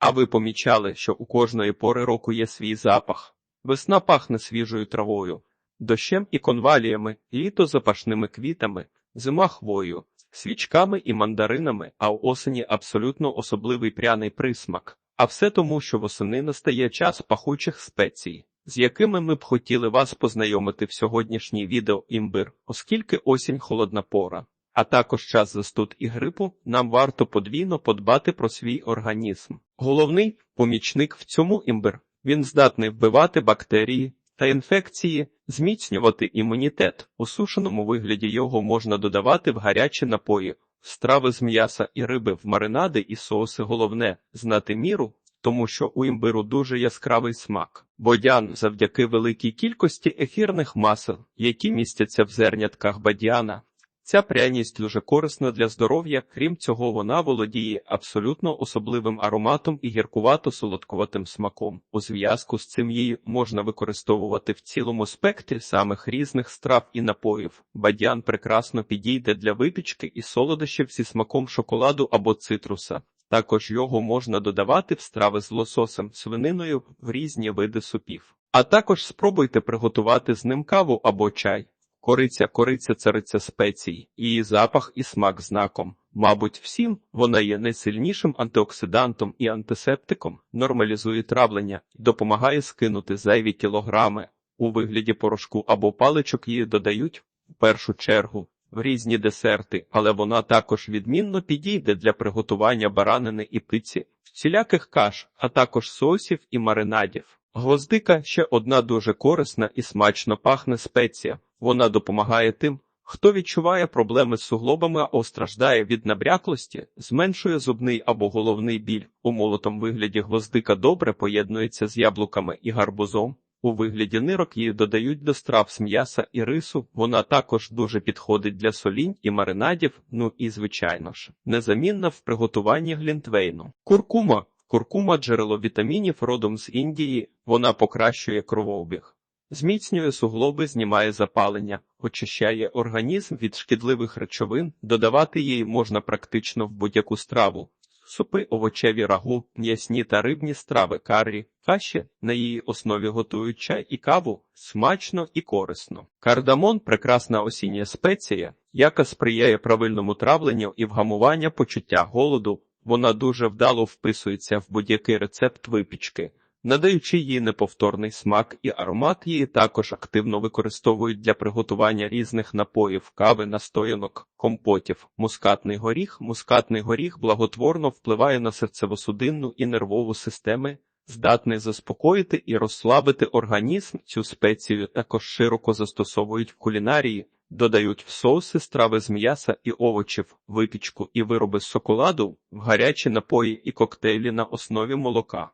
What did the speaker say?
А ви помічали, що у кожної пори року є свій запах? Весна пахне свіжою травою, дощем і конваліями, літо запашними квітами, зима хвою, свічками і мандаринами, а у осені абсолютно особливий пряний присмак. А все тому, що восени настає час пахучих спецій, з якими ми б хотіли вас познайомити в сьогоднішній відео імбир, оскільки осінь холодна пора, а також час застуд і грипу, нам варто подвійно подбати про свій організм. Головний помічник в цьому імбир він здатний вбивати бактерії та інфекції, зміцнювати імунітет. У сушеному вигляді його можна додавати в гарячі напої, страви з м'яса і риби в маринади і соуси. Головне знати міру, тому що у імбиру дуже яскравий смак. Бодян завдяки великій кількості ефірних масел, які містяться в зернятках бадіана. Ця пряність дуже корисна для здоров'я, крім цього, вона володіє абсолютно особливим ароматом і гіркувато-солодкуватим смаком. У зв'язку з цим її можна використовувати в цілому спектрі самих різних страв і напоїв. Бадян прекрасно підійде для випічки і солодощів зі смаком шоколаду або цитруса. Також його можна додавати в страви з лососем, свининою в різні види супів. А також спробуйте приготувати з ним каву або чай. Кориця, кориця, цариця спецій, її запах і смак знаком. Мабуть, всім вона є найсильнішим антиоксидантом і антисептиком, нормалізує травлення, допомагає скинути зайві кілограми. У вигляді порошку або паличок її додають в першу чергу в різні десерти, але вона також відмінно підійде для приготування баранини і пиці, всіляких каш, а також соусів і маринадів. Гвоздика ще одна дуже корисна і смачно пахне спеція. Вона допомагає тим, хто відчуває проблеми з суглобами або страждає від набряклості, зменшує зубний або головний біль. У молотом вигляді гвоздика добре поєднується з яблуками і гарбузом. У вигляді нирок її додають до страв з м'яса і рису. Вона також дуже підходить для солінь і маринадів. Ну і звичайно ж, незамінна в приготуванні глінтвейну. Куркума. Куркума джерело вітамінів родом з Індії. Вона покращує кровообіг. Зміцнює суглоби, знімає запалення, очищає організм від шкідливих речовин, додавати її можна практично в будь-яку страву. Супи, овочеві рагу, м'ясні та рибні страви, каррі, каші на її основі готують чай і каву смачно і корисно. Кардамон прекрасна осіння спеція, яка сприяє правильному травленню і вгамування почуття голоду. Вона дуже вдало вписується в будь-який рецепт випічки надаючи їй неповторний смак і аромат, її також активно використовують для приготування різних напоїв, кави, настоянок, компотів. Мускатний горіх. Мускатний горіх благотворно впливає на серцево-судинну і нервову системи, здатний заспокоїти і розслабити організм. Цю спецію також широко застосовують в кулінарії. Додають в соуси страви з м'яса і овочів, випічку і вироби з шоколаду, в гарячі напої і коктейлі на основі молока.